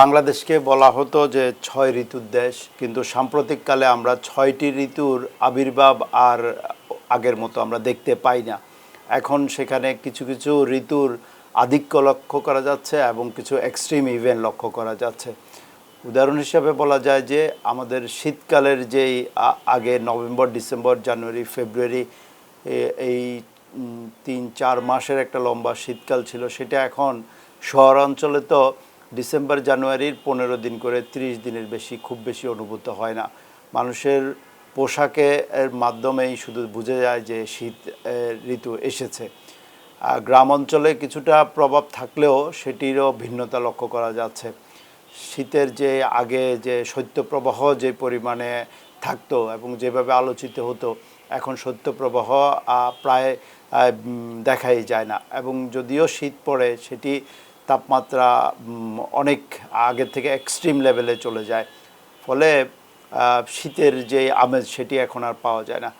বাংলাদেশকে বলা হতো যে ছয় ঋতুর দেশ, কিন্তু সাম্প্রতিককালে আমরা ছয়টি ঋতুর আবির্ভাব আর আগের মতো আমরা দেখতে পাই না। এখন সেখানে কিছু কিছু ঋতুর আধিক্য লক্ষ্য করা যাচ্ছে এবং কিছু এক্সট্রিম ইভেন্ট লক্ষ্য করা যাচ্ছে। উদাহরণ হিসাবে বলা যায় যে আমাদের শীতকালের যেই আগে নভেম্বর, ডিসেম্বর, জানুয়ারি, ফেব্রুয়ারি এই তিন, চার মাসের একটা লম্বা শীতকাল ছিল, সেটা এখন শহরাঞ্চলে তো ডিসেম্বর, জানুয়ারির পনেরো দিন করে ত্রিশ দিনের বেশি, খুব বেশি অনুভূত হয় না। মানুষের পোশাকে এর মাধ্যমেই শুধু বোঝা যায় যে শীত ঋতু এসেছে। গ্রাম অঞ্চলে কিছুটা প্রভাব থাকলেও সেটিরও ভিন্নতা লক্ষ্য করা যাচ্ছে। শীতের যে আগে যে শৈত্যপ্রবাহ যে পরিমাণে থাকতো এবং যেভাবে আলোচিত হতো, এখন শৈত্যপ্রবাহ প্রায় দেখাই যায় না। এবং যদিও শীত পড়ে, সেটি তাপমাত্রা অনেক আগের থেকে এক্সট্রিম লেভেলে চলে যায়। ফলে শীতের যে আমেজ সেটি এখন আর পাওয়া যায় না।